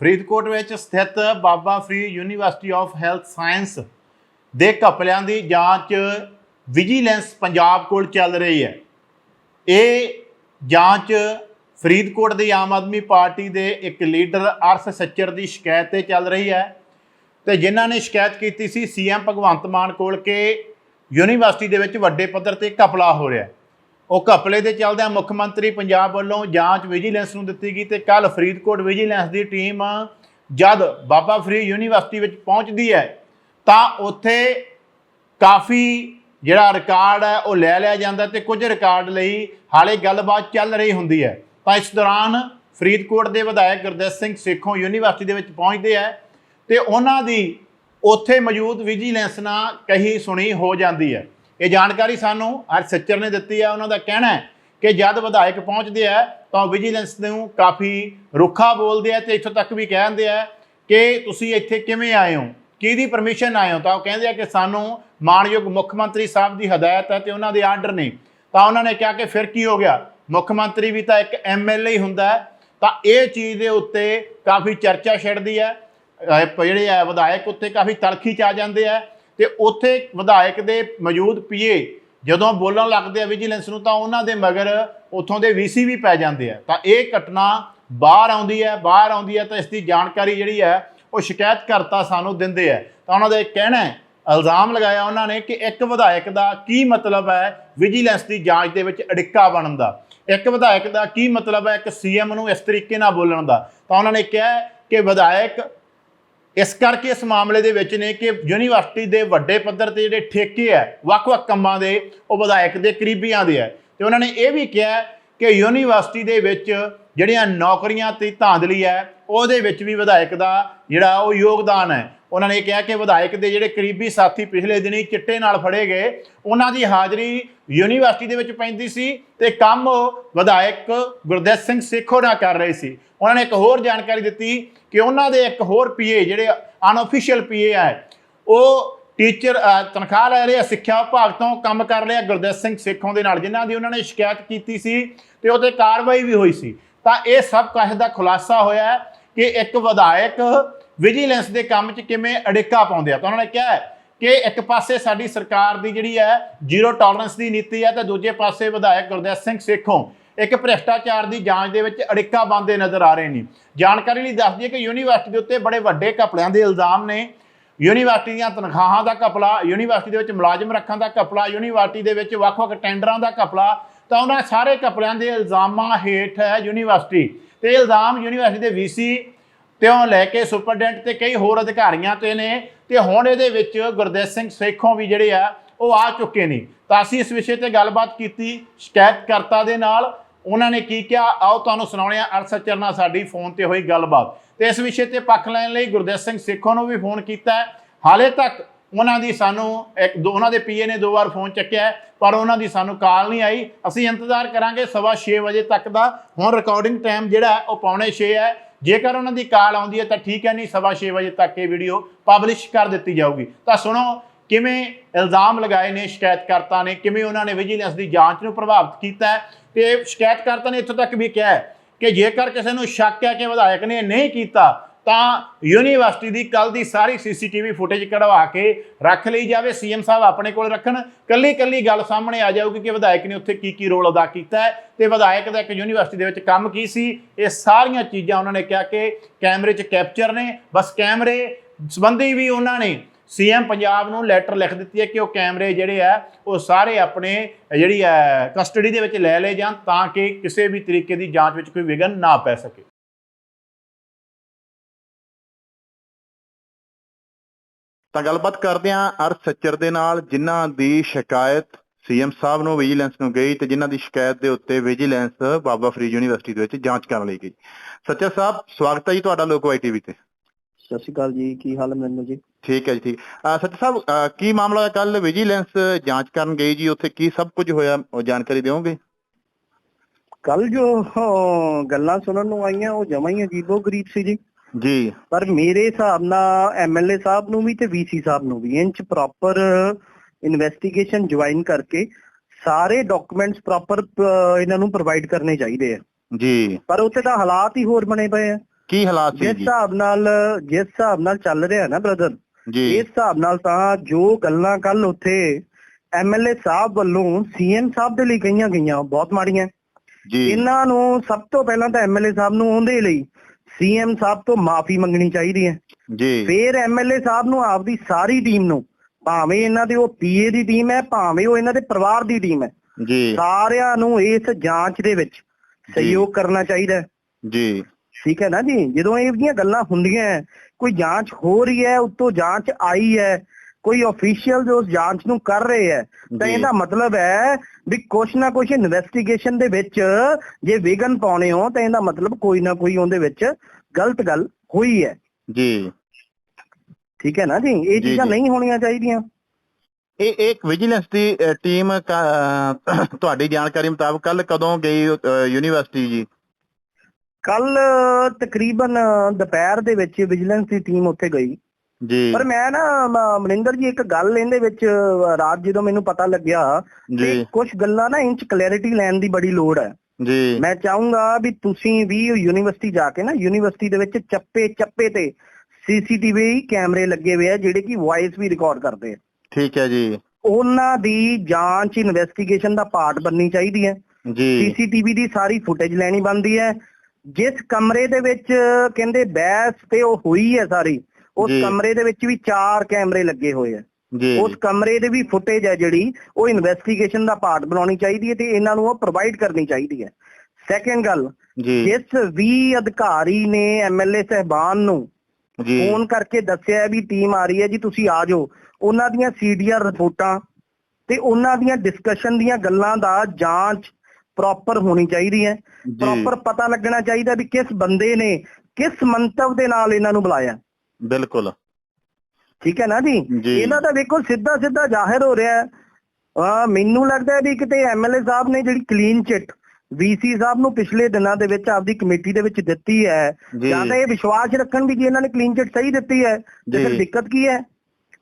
ਫਰੀਦਕੋਟ ਵਿੱਚ ਸਥਿਤ Baba Farid university of health science ਦੇ ਘਪਲਿਆਂ ਦੀ ਜਾਂਚ ਵਿਜੀਲੈਂਸ ਪੰਜਾਬ ਕੋਲ ਚੱਲ ਰਹੀ ਹੈ। ਇਹ ਜਾਂਚ ਫਰੀਦਕੋਟ ਦੀ ਆਮ ਆਦਮੀ ਪਾਰਟੀ ਦੇ ਇੱਕ ਲੀਡਰ ਅਰਸ ਸੱਚਰ ਦੀ ਸ਼ਿਕਾਇਤ ਤੇ ਚੱਲ ਰਹੀ ਹੈ ਤੇ ਜਿਨ੍ਹਾਂ ਨੇ ਸ਼ਿਕਾਇਤ ਕੀਤੀ ਸੀ ਸੀਐਮ ਭਗਵੰਤ ਮਾਨ ਕੋਲ ਕਿ ਯੂਨੀਵਰਸਿਟੀ ਦੇ ਵਿੱਚ ਵੱਡੇ ਪੱਧਰ ਤੇ ਘਪਲਾ ਹੋ ਰਿਹਾ ਹੈ। ਉਹ ਘਪਲੇ ਦੇ ਚੱਲਦਿਆਂ ਮੁੱਖ ਮੰਤਰੀ ਪੰਜਾਬ ਵੱਲੋਂ ਜਾਂਚ ਵਿਜੀਲੈਂਸ ਨੂੰ ਦਿੱਤੀ ਗਈ ਤੇ ਕੱਲ ਫਰੀਦਕੋਟ ਵਿਜੀਲੈਂਸ ਦੀ ਟੀਮ ਜਦ ਬਾਬਾ ਫਰੀਦ ਯੂਨੀਵਰਸਿਟੀ ਵਿੱਚ ਪਹੁੰਚਦੀ ਹੈ, ਤਾਂ ਉੱਥੇ ਕਾਫੀ ਜਿਹੜਾ ਰਿਕਾਰਡ ਹੈ ਉਹ ਲੈ ਲਿਆ ਜਾਂਦਾ ਤੇ ਕੁਝ ਰਿਕਾਰਡ ਲਈ ਹਾਲੇ ਗੱਲਬਾਤ ਚੱਲ ਰਹੀ ਹੁੰਦੀ ਹੈ। ਤਾਂ ਇਸ ਦੌਰਾਨ ਫਰੀਦਕੋਟ ਦੇ ਵਿਧਾਇਕ ਗੁਰਦੇਵ ਸਿੰਘ ਸੇਖੋਂ ਯੂਨੀਵਰਸਿਟੀ ਦੇ ਵਿੱਚ ਪਹੁੰਚਦੇ ਹੈ ਤੇ ਉਹਨਾਂ ਦੀ ਉੱਥੇ ਮੌਜੂਦ ਵਿਜੀਲੈਂਸ ਨਾਲ ਕਹੀ ਸੁਣੀ ਹੋ ਜਾਂਦੀ ਹੈ। ਇਹ ਜਾਣਕਾਰੀ ਸਾਨੂੰ ਹਰ ਸੱਚਰ ਨੇ ਦਿੱਤੀ ਹੈ ਉਹਨਾਂ ਦਾ ਕਹਿਣਾ ਹੈ ਕਿ ਜਦ ਵਿਧਾਇਕ ਪਹੁੰਚਦੇ ਆ, ਤਾਂ ਵਿਜੀਲੈਂਸ ਨੂੰ ਕਾਫੀ ਰੁੱਖਾ ਬੋਲਦੇ ਆ ਤੇ ਇੱਥੋਂ ਤੱਕ ਵੀ ਕਹਿੰਦੇ ਆ ਕਿ ਤੁਸੀਂ ਇੱਥੇ ਕਿਵੇਂ ਆਏ ਹੋ, ਕਿਹਦੀ ਪਰਮਿਸ਼ਨ ਆਏ ਹੋ? ਤਾਂ ਉਹ ਕਹਿੰਦੇ ਆ ਕਿ ਸਾਨੂੰ ਮਾਨਯੋਗ ਮੁੱਖ ਮੰਤਰੀ ਸਾਹਿਬ ਦੀ ਹਦਾਇਤ ਹੈ ਤੇ ਉਹਨਾਂ ਦੇ ਆਰਡਰ ਨੇ। ਤਾਂ ਉਹਨਾਂ ਨੇ ਕਿਹਾ ਕਿ ਫਿਰ ਕੀ ਹੋ ਗਿਆ? ਮੁੱਖ ਮੰਤਰੀ ਵੀ ਤਾਂ ਇੱਕ ਐਮਐਲਏ ਹੀ ਹੁੰਦਾ ਤਾਂ ਇਹ ਚੀਜ਼ ਦੇ ਉੱਤੇ ਕਾਫੀ ਚਰਚਾ ਛਿੜਦੀ ਹੈ। ਜਿਹੜੇ ਆ ਵਿਧਾਇਕ ਉੱਤੇ ਕਾਫੀ ਤਲਖੀ ਚ ਆ ਜਾਂਦੇ ਆ। ਤੇ ਉੱਥੇ ਵਿਧਾਇਕ ਦੇ ਮੌਜੂਦ ਪੀਏ ਜਦੋਂ ਬੋਲਣ ਲੱਗਦੇ ਆ ਵਿਜੀਲੈਂਸ ਨੂੰ ਤਾਂ ਉਹਨਾਂ ਦੇ ਮਗਰ ਉੱਥੋਂ ਦੇ ਵੀਸੀ ਵੀ ਪੈ ਜਾਂਦੇ ਆ। ਤਾਂ ਇਹ ਘਟਨਾ ਬਾਹਰ ਆਉਂਦੀ ਹੈ, ਬਾਹਰ ਆਉਂਦੀ ਹੈ ਤਾਂ ਇਸ ਦੀ ਜਾਣਕਾਰੀ ਜਿਹੜੀ ਹੈ ਉਹ ਸ਼ਿਕਾਇਤਕਰਤਾ ਸਾਨੂੰ ਦਿੰਦੇ ਆ। ਤਾਂ ਉਹਨਾਂ ਦਾ ਇਹ ਕਹਿਣਾ ਹੈ, ਇਲਜ਼ਾਮ ਲਗਾਇਆ ਉਹਨਾਂ ਨੇ ਕਿ ਇੱਕ ਵਿਧਾਇਕ ਦਾ ਕੀ ਮਤਲਬ ਹੈ ਵਿਜੀਲੈਂਸ ਦੀ ਜਾਂਚ ਦੇ ਵਿੱਚ ਅੜਿੱਕਾ ਬਣਨ ਦਾ। ਇੱਕ ਵਿਧਾਇਕ ਦਾ ਕੀ ਮਤਲਬ ਹੈ ਇੱਕ ਸੀਐਮ ਨੂੰ ਇਸ ਤਰੀਕੇ ਨਾਲ ਬੋਲਣ ਦਾ। ਤਾਂ ਉਹਨਾਂ ਨੇ ਕਿਹਾ ਕਿ ਵਿਧਾਇਕ ਇਸ ਕਰਕੇ ਇਸ ਮਾਮਲੇ ਦੇ ਵਿੱਚ ਨੇ ਕਿ ਯੂਨੀਵਰਸਿਟੀ ਦੇ ਵੱਡੇ ਪੱਧਰ ਤੇ ਜਿਹੜੇ ਠੇਕੇ ਆ, ਵੱਖ-ਵੱਖ ਕੰਮਾਂ ਦੇ, ਉਹ ਵਿਧਾਇਕ ਦੇ ਕਰੀਬੀਆਂ ਦੇ ਆ। ਤੇ ਉਹਨਾਂ ਨੇ ਇਹ ਵੀ ਕਿਹਾ ਕਿ ਯੂਨੀਵਰਸਿਟੀ ਦੇ ਵਿੱਚ ਜਿਹੜੀਆਂ ਨੌਕਰੀਆਂ ਤੇ ਧਾਂਦਲੀ ਹੈ, ਉਹਦੇ ਵਿੱਚ ਵੀ ਵਿਧਾਇਕ ਦਾ ਜਿਹੜਾ ਉਹ ਯੋਗਦਾਨ ਹੈ। ਉਹਨਾਂ ਨੇ ਕਿਹਾ ਕਿ ਵਿਧਾਇਕ ਦੇ ਜਿਹੜੇ ਕਰੀਬੀ ਸਾਥੀ ਪਿਛਲੇ ਦਿਨੀ ਚਿੱਟੇ ਨਾਲ ਫੜੇ ਗਏ, ਉਹਨਾਂ ਦੀ ਹਾਜ਼ਰੀ ਯੂਨੀਵਰਸਿਟੀ ਦੇ ਵਿੱਚ ਪੈਂਦੀ ਸੀ ਤੇ ਕੰਮ ਵਿਧਾਇਕ ਗੁਰਦੇਵ ਸਿੰਘ ਸੇਖੋ ਨਾਲ ਕਰ ਰਹੇ ਸੀ। ਉਹਨਾਂ ਨੇ ਇੱਕ ਹੋਰ ਜਾਣਕਾਰੀ ਦਿੱਤੀ ਕਿ ਉਹਨਾਂ ਦੇ ਇੱਕ ਹੋਰ ਪੀਏ ਜਿਹੜੇ ਅਨਅਫੀਸ਼ੀਅਲ ਪੀਏ ਆ, ਉਹ ਟੀਚਰ ਤਨਖਾਹ ਲੈ ਰਿਹਾ, ਸਿੱਖਿਆ ਵਿਭਾਗ ਤੋਂ ਕੰਮ ਕਰ ਰਿਹਾ ਗੁਰਦੇਵ ਸਿੰਘ ਸੇਖੋਂ ਦੇ ਨਾਲ, ਜਿਨ੍ਹਾਂ ਦੀ ਉਹਨਾਂ ਨੇ ਸ਼ਿਕਾਇਤ ਕੀਤੀ ਸੀ ਤੇ ਉਹਤੇ ਕਾਰਵਾਈ ਵੀ ਹੋਈ ਸੀ। ਤਾਂ ਇਹ ਸਭ ਕੁਝ ਦਾ ਖੁਲਾਸਾ ਹੋਇਆ ਕਿ ਇੱਕ ਵਿਧਾਇਕ ਵਿਜੀਲੈਂਸ ਦੇ ਕੰਮ 'ਚ ਕਿਵੇਂ ਅੜਿੱਕਾ ਪਾਉਂਦੇ ਆ? ਤਾਂ ਉਹਨਾਂ ਨੇ ਕਿਹਾ ਹੈ ਕਿ ਇੱਕ ਪਾਸੇ ਸਾਡੀ ਸਰਕਾਰ ਦੀ ਜਿਹੜੀ ਹੈ ਜ਼ੀਰੋ ਟੋਲਰੈਂਸ ਦੀ ਨੀਤੀ ਹੈ ਤੇ ਦੂਜੇ ਪਾਸੇ ਵਿਧਾਇਕ ਗੁਰਦੇਵ ਸਿੰਘ ਸੇਖੋਂ ਇੱਕ ਭ੍ਰਿਸ਼ਟਾਚਾਰ ਦੀ ਜਾਂਚ ਦੇ ਵਿੱਚ ਅੜਿੱਕਾ ਬੰਦੇ ਨਜ਼ਰ ਆ ਰਹੇ ਨੇ। ਜਾਣਕਾਰੀ ਲਈ ਦੱਸ ਦਈਏ ਕਿ ਯੂਨੀਵਰਸਿਟੀ ਦੇ ਉੱਤੇ ਬੜੇ ਵੱਡੇ ਘਪਲਿਆਂ ਦੇ ਇਲਜ਼ਾਮ ਨੇ। ਯੂਨੀਵਰਸਿਟੀ ਦੀਆਂ ਤਨਖਾਹਾਂ ਦਾ ਘਪਲਾ, ਯੂਨੀਵਰਸਿਟੀ ਦੇ ਵਿੱਚ ਮੁਲਾਜ਼ਮ ਰੱਖਣ ਦਾ ਘਪਲਾ, ਯੂਨੀਵਰਸਿਟੀ ਦੇ ਵਿੱਚ ਵੱਖ-ਵੱਖ ਟੈਂਡਰਾਂ ਦਾ ਘਪਲਾ, ਤਾਂ ਉਹਨਾਂ ਸਾਰੇ ਘਪਲਿਆਂ ਦੇ ਇਲਜ਼ਾਮਾਂ ਹੇਠ ਹੈ ਯੂਨੀਵਰਸਿਟੀ। ਤੇ ਇਹ ਇਲਜ਼ਾਮ ਯੂਨੀਵਰਸਿਟੀ ਦੇ ਵੀਸੀ ਤਿਉਂ ਲੈ ਕੇ ਸੁਪਰਡੈਂਟ ਤੇ ਕਈ ਹੋਰ ਅਧਿਕਾਰੀਆਂ ਤੇ ਨੇ ਤੇ ਹੁਣ ਇਹਦੇ ਵਿੱਚ ਗੁਰਦੇਵ ਸਿੰਘ ਸੇਖੋਂ ਵੀ ਜਿਹੜੇ ਆ, ਉਹ ਆ ਚੁੱਕੇ ਨੇ। ਤਾਂ ਅਸੀਂ ਇਸ ਵਿਸ਼ੇ ਤੇ ਗੱਲਬਾਤ ਕੀਤੀ ਸ਼ਿਕਾਇਤਕਰਤਾ ਦੇ ਨਾਲ। ਉਹਨਾਂ ਨੇ ਕੀ ਕਿਹਾ? ਆਓ ਤੁਹਾਨੂੰ ਸੁਣਾਉਣੇ ਆ ਅਰਸਚਰ ਨਾਲ ਸਾਡੀ ਫੋਨ ਤੇ ਹੋਈ ਗੱਲਬਾਤ। ਤੇ ਇਸ ਵਿਸ਼ੇ ਤੇ ਪੱਖ ਲੈਣ ਲਈ ਗੁਰਦੇਵ ਸਿੰਘ ਸੇਖੋਂ ਨੂੰ ਵੀ ਫੋਨ ਕੀਤਾ। ਹਾਲੇ ਤੱਕ ਉਹਨਾਂ ਦੀ ਸਾਨੂੰ ਇੱਕ ਦੋ, ਉਹਨਾਂ ਦੇ ਪੀਏ ਨੇ ਦੋ ਵਾਰ ਫੋਨ ਚੱਕਿਆ, ਪਰ ਉਹਨਾਂ ਦੀ ਸਾਨੂੰ ਕਾਲ ਨਹੀਂ ਆਈ। ਅਸੀਂ ਇੰਤਜ਼ਾਰ ਕਰਾਂਗੇ ਸਵਾ 6 ਵਜੇ ਤੱਕ ਦਾ। ਹੁਣ ਰਿਕਾਰਡਿੰਗ ਟਾਈਮ ਜਿਹੜਾ, ਉਹ ਪੌਣੇ 6 ਹੈ। ਜੇਕਰ ਉਹਨਾਂ ਦੀ ਕਾਲ ਆਉਂਦੀ ਹੈ ਤਾਂ ਠੀਕ ਹੈ, ਨਹੀਂ ਸਵਾ 6 ਵਜੇ ਤੱਕ ਇਹ ਵੀਡੀਓ ਪਬਲਿਸ਼ ਕਰ ਦਿੱਤੀ ਜਾਊਗੀ। ਤਾਂ ਸੁਣੋ, ਕਿਵੇਂ ਇਲਜ਼ਾਮ ਲਗਾਏ ਨੇ ਸ਼ਿਕਾਇਤਕਰਤਾ ਨੇ, ਕਿਵੇਂ ਉਹਨਾਂ ਨੇ ਵਿਜੀਲੈਂਸ ਦੀ ਜਾਂਚ ਨੂੰ ਪ੍ਰਭਾਵਿਤ ਕੀਤਾ ਹੈ। ਤੇ ਸ਼ਿਕਾਇਤਕਰਤਾ ਨੇ ਇੱਥੋਂ ਤੱਕ ਵੀ ਕਿਹਾ ਕਿ ਜੇਕਰ ਕਿਸੇ ਨੂੰ ਸ਼ੱਕ ਹੈ ਕਿ ਵਿਧਾਇਕ ਨੇ ਨਹੀਂ ਕੀਤਾ ਤਾਂ ਯੂਨੀਵਰਸਿਟੀ ਦੀ ਕੱਲ ਦੀ ਸਾਰੀ ਸੀਸੀਟੀਵੀ ਫੁਟੇਜ ਕਢਵਾ ਕੇ ਰੱਖ ਲਈ ਜਾਵੇ। ਸੀਐਮ ਸਾਹਿਬ ਆਪਣੇ ਕੋਲ ਰੱਖਣ। ਕੱਲੀ ਕੱਲੀ ਗੱਲ ਸਾਹਮਣੇ ਆ ਜਾਊਗੀ ਕਿ ਵਿਧਾਇਕ ਨੇ ਉੱਥੇ ਕੀ ਕੀ ਰੋਲ ਅਦਾ ਕੀਤਾ ਹੈ ਤੇ ਵਿਧਾਇਕ ਦਾ ਇੱਕ ਯੂਨੀਵਰਸਿਟੀ ਦੇ ਵਿੱਚ ਕੰਮ ਕੀ ਸੀ? ਇਹ ਸਾਰੀਆਂ ਚੀਜ਼ਾਂ ਉਹਨਾਂ ਨੇ ਕਿਹਾ ਕਿ ਕੈਮਰੇ 'ਚ ਕੈਪਚਰ ਨੇ। ਬਸ ਕੈਮਰੇ ਸੰਬੰਧੀ ਵੀ ਉਹਨਾਂ ਨੇ ਸੀਐਮ ਪੰਜਾਬ ਨੂੰ ਲੈਟਰ ਲਿਖ ਦਿੱਤੀ ਹੈ ਕਿ ਉਹ ਕੈਮਰੇ ਜਿਹੜੇ ਆ, ਉਹ ਸਾਰੇ ਆਪਣੇ ਜਿਹੜੀ ਹੈ ਕਸਟਡੀ ਦੇ ਵਿੱਚ ਲੈ ਲਏ ਜਾਣ ਤਾਂ ਕਿ ਕਿਸੇ ਵੀ ਤਰੀਕੇ ਦੀ ਜਾਂਚ ਵਿੱਚ ਕੋਈ ਵਿਘਨ ਨਾ ਪੈ ਸਕੇ। ਤਾਂ ਗੱਲਬਾਤ ਕਰਦੇ ਹਾਂ ਅਰ ਸੱਚਰ ਦੇ ਨਾਲ ਜਿਨ੍ਹਾਂ ਦੀ ਸ਼ਿਕਾਇਤ ਸੀਐਮ ਸਾਹਿਬ ਨੂੰ ਵਿਜੀਲੈਂਸ ਨੂੰ ਗਈ ਤੇ ਜਿਨ੍ਹਾਂ ਦੀ ਸ਼ਿਕਾਇਤ ਦੇ ਉੱਤੇ ਵਿਜੀਲੈਂਸ ਬਾਬਾ ਫਰੀਦ ਯੂਨੀਵਰਸਿਟੀ ਦੇ ਵਿੱਚ ਜਾਂਚ ਕਰਨ ਲਈ ਗਈ। ਸੱਚਰ ਸਾਹਿਬ ਸਵਾਗਤ ਹੈ ਜੀ ਤੁਹਾਡਾ ਲੋਕਵਾਈ ਟੀਵੀ ਤੇ। ਸਤਿ ਸ਼੍ਰੀ ਅਕਾਲ ਜੀ ਕੀ ਹਾਲ ਹੈ ਮੈਨੂੰ ਜੀ? ਠੀਕ ਹੈ ਜੀ ਠੀਕ। ਸੱਚਰ ਸਾਹਿਬ ਕੀ ਮਾਮਲਾ ਹੋਇਆ ਕੱਲ ਵਿਜੀਲੈਂਸ ਜਾਂਚ ਕਰਨ ਗਈ ਜੀ ਉੱਥੇ ਕੀ ਸਭ ਕੁਝ ਹੋਇਆ ਜਾਣਕਾਰੀ ਦਿਓਗੇ? ਕੱਲ ਜੋ ਗੱਲਾਂ ਸੁਣਨ ਨੂੰ ਆਈਆਂ ਉਹ ਜਮਾਂ ਹੀ ਅਜੀਬੋ ਗਰੀਬ ਸੀ ਜੀ। ਜੀ। ਪਰ ਮੇਰੇ ਹਿਸਾਬ ਨਾਲ ਐਮਐਲਏ ਸਾਹਿਬ ਨੂੰ ਵੀ ਤੇ ਵੀਸੀ ਸਾਹਿਬ ਨੂੰ ਵੀ ਇੰਚ ਪ੍ਰੋਪਰ ਇਨਵੈਸਟੀਗੇਸ਼ਨ ਜੁਆਇਨ ਕਰਕੇ ਸਾਰੇ ਡਾਕੂਮੈਂਟਸ ਪ੍ਰੋਪਰ ਇਹਨਾਂ ਨੂੰ ਪ੍ਰੋਵਾਈਡ ਕਰਨੇ ਚਾਹੀਦੇ ਆ। ਜੀ। ਪਰ ਉੱਥੇ ਤਾਂ ਹਾਲਾਤ ਹੀ ਹੋਰ ਬਣੇ ਪਏ ਆ। ਕੀ ਹਾਲਾਤ ਸੀ ਜਿਸ ਜੀ? ਹਿਸਾਬ ਨਾਲ ਜਿਸ ਹਿਸਾਬ ਨਾਲ ਚੱਲ ਰਿਹਾ ਨਾ ਬ੍ਰਦਰ ਜੀ। ਇਸ ਹਿਸਾਬ ਨਾਲ ਤਾਂ ਜੋ ਗੱਲਾਂ ਕੱਲ ਉੱਥੇ ਐਮਐਲਏ ਸਾਹਿਬ ਵੱਲੋਂ ਸੀਐਮ ਸਾਹਿਬ ਦੇ ਲਈ ਕਹੀਆਂ ਗਈਆਂ ਬਹੁਤ ਮਾੜੀਆਂ। ਜੀ। ਇਹਨਾਂ ਨੂੰ ਸਭ ਤੋਂ ਪਹਿਲਾਂ ਤਾਂ ਐਮਐਲਏ ਸਾਹਿਬ ਨੂੰ ਉਹਦੇ ਲਈ ਸੀਐਮ ਸਾਹਿਬ ਤੋਂ ਮਾਫੀ ਮੰਗਣੀ ਚਾਹੀਦੀ ਹੈ। ਜੀ। ਫਿਰ ਐਮਐਲਏ ਸਾਹਿਬ ਨੂੰ ਆਪਦੀ ਸਾਰੀ ਟੀਮ ਨੂੰ ਭਾਵੇਂ ਇਹਨਾਂ ਦੇ ਉਹ ਪੀਏ ਦੀ ਟੀਮ ਹੈ ਭਾਵੇਂ ਉਹ ਇਹਨਾਂ ਦੇ ਪਰਿਵਾਰ ਦੀ ਟੀਮ ਹੈ। ਜੀ। ਸਾਰਿਆਂ ਨੂੰ ਇਸ ਜਾਂਚ ਦੇ ਵਿੱਚ ਸਹਿਯੋਗ ਕਰਨਾ ਚਾਹੀਦਾ ਹੈ। ਜੀ। ਠੀਕ ਹੈ ਨਾ ਜੀ? ਜਦੋਂ ਇਹ ਜਿਹੀਆਂ ਗੱਲਾਂ ਹੁੰਦੀਆਂ ਕੋਈ ਜਾਂਚ ਹੋ ਰਹੀ ਹੈ ਉੱਤੋਂ ਜਾਂਚ ਆਈ ਹੈ ਕੋਈ ਅਫੀਸ਼ੀਅਲ ਜੋ ਜਾਂਚ ਨੂੰ ਕਰ ਰਹੇ ਹੈ ਤਾਂ। ਇਹਦਾ ਮਤਲਬ ਹੈ ਵੀ ਕੁਛ ਨਾ ਕੁਛ ਇਨਵੈਸਟੀਗੇਸ਼ਨ ਦੇ ਵਿੱਚ ਜੇ ਵਿਗਨ ਪਾਉਣੇ ਹੋ ਤਾਂ ਇਹਦਾ ਮਤਲਬ ਕੋਈ ਨਾ ਕੋਈ ਉਹਦੇ ਵਿੱਚ ਗਲਤ ਗੱਲ ਹੋਈ ਹੈ। ਜੀ। ਠੀਕ ਹੈ ਨਾ ਜੀ? ਇਹ ਚੀਜ਼ਾਂ। ਨਹੀਂ ਹੋਣੀਆਂ ਚਾਹੀਦੀਆਂ। ਇਹ ਇੱਕ ਵਿਜੀਲੈਂਸ ਦੀ ਟੀਮ ਤੁਹਾਡੀ ਜਾਣਕਾਰੀ ਮੁਤਾਬਕ ਕੱਲ ਕਦੋਂ ਗਈ ਯੂਨੀਵਰਸਿਟੀ ਜੀ? ਕੱਲ ਤਕਰੀਬਨ ਦੁਪਹਿਰ ਦੇ ਵਿੱਚ ਵਿਜੀਲੈਂਸ ਦੀ ਟੀਮ ਉੱਥੇ ਗਈ। ਜੀ। ਪਰ ਮੈਂ ਨਾ ਮਨਿੰਦਰ ਜੀ ਇੱਕ ਗੱਲ ਇਹਦੇ ਵਿੱਚ ਰਾਤ ਜਦੋਂ ਮੈਨੂੰ ਪਤਾ ਲੱਗਿਆ ਜੀ। ਕੁਝ ਗੱਲਾਂ ਨਾ ਇੰਚ ਕਲੈਰਿਟੀ ਲੈਣ ਦੀ ਬੜੀ ਲੋੜ ਹੈ। ਜੀ। ਮੈਂ ਚਾਹੂੰਗਾ ਵੀ ਤੁਸੀਂ ਵੀ ਯੂਨੀਵਰਸਿਟੀ ਜਾ ਕੇ ਨਾ ਯੂਨੀਵਰਸਿਟੀ ਦੇ ਵਿੱਚ ਚੱਪੇ ਚੱਪੇ ਤੇ ਸੀਸੀਟੀਵੀ ਕੈਮਰੇ ਲੱਗੇ ਹੋਏ ਆ ਜਿਹੜੇ ਕਿ ਵਾਇਸ ਵੀ ਰਿਕਾਰਡ ਕਰਦੇ ਆ। ਠੀਕ ਹੈ ਜੀ। ਉਹਨਾਂ ਦੀ ਜਾਂਚ ਇਨਵੈਸਟੀਗੇਸ਼ਨ ਦਾ ਪਾਰਟ ਬਣਨੀ ਚਾਹੀਦੀ ਹੈ। ਜੀ। ਸੀਸੀਟੀਵੀ ਦੀ ਸਾਰੀ ਫੁਟੇਜ ਲੈਣੀ ਬਣਦੀ ਹੈ। ਜਿਸ ਕਮਰੇ ਦੇ ਵਿੱਚ ਕਹਿੰਦੇ ਬਹਿਸ ਤੇ ਉਹ ਹੋਈ ਹੈ ਸਾਰੀ ਉਸ। ਕਮਰੇ ਦੇ ਵਿੱਚ ਵੀ ਚਾਰ ਕੈਮਰੇ ਲੱਗੇ ਹੋਏ ਆ। ਉਸ ਕਮਰੇ ਦੇ ਵੀ ਫੁਟੇਜ ਹੈ ਜਿਹੜੀ ਉਹ ਇਨਵੈਸਟੀਗੇਸ਼ਨ ਦਾ ਪਾਰਟ ਬਣਾਉਣੀ ਚਾਹੀਦੀ ਹੈ ਤੇ ਇਹਨਾਂ ਨੂੰ ਉਹ ਪ੍ਰੋਵਾਈਡ ਕਰਨੀ ਚਾਹੀਦੀ ਹੈ। ਸੈਕੰਡ ਗੱਲ ਜਿਸ ਵੀ ਅਧਿਕਾਰੀ ਨੇ ਐਮਐਲਏ ਸਹਿਬਾਨ ਨੂੰ ਫੋਨ ਕਰਕੇ ਦੱਸਿਆ ਵੀ ਟੀਮ ਆ ਰਹੀ ਹੈ ਜੀ ਤੁਸੀਂ ਆ ਜਾਓ। ਉਹਨਾਂ ਦੀਆਂ ਸੀਡੀਆਰ ਰਿਪੋਰਟਾਂ ਤੇ ਉਹਨਾਂ ਦੀਆਂ ਡਿਸਕਸ਼ਨ ਦੀਆਂ ਗੱਲਾਂ ਦਾ ਜਾਂਚ ਪ੍ਰੋਪਰ ਹੋਣੀ ਚਾਹੀਦੀ ਹੈ। ਪ੍ਰੋਪਰ ਪਤਾ ਲੱਗਣਾ ਚਾਹੀਦਾ ਵੀ ਕਿਸ ਬੰਦੇ ਨੇ ਕਿਸ ਮੰਤਵ ਦੇ ਨਾਲ ਇਹਨਾਂ ਨੂੰ ਬੁਲਾਇਆ। ਬਿਲਕੁਲ। ਠੀਕ ਹੈ ਨਾ ਜੀ। ਇਹਨਾਂ ਦਾ ਵੇਖੋ ਸਿੱਧਾ ਸਿੱਧਾ ਜ਼ਾਹਿਰ ਹੋ ਰਿਹਾ ਹੈ। ਆ ਮੈਨੂੰ ਲੱਗਦਾ ਹੈ ਵੀ ਕਿਤੇ ਐਮਐਲਏ ਸਾਹਿਬ ਨੇ ਜਿਹੜੀ ਕਲੀਨ ਚਿੱਟ ਵੀਸੀ ਸਾਹਿਬ ਨੂੰ ਪਿਛਲੇ ਦਿਨਾਂ ਦੇ ਵਿੱਚ ਆਪਦੀ ਕਮੇਟੀ ਦੇ ਵਿੱਚ ਦਿੱਤੀ ਹੈ। ਜੀ। ਤਾਂ ਇਹ ਵਿਸ਼ਵਾਸ ਰੱਖਣ ਵੀ ਜੇ ਇਹਨਾਂ ਨੇ ਕਲੀਨ ਚਿੱਟ ਸਹੀ ਦਿੱਤੀ ਹੈ ਤੇ। ਫਿਰ ਦਿੱਕਤ ਕੀ ਹੈ?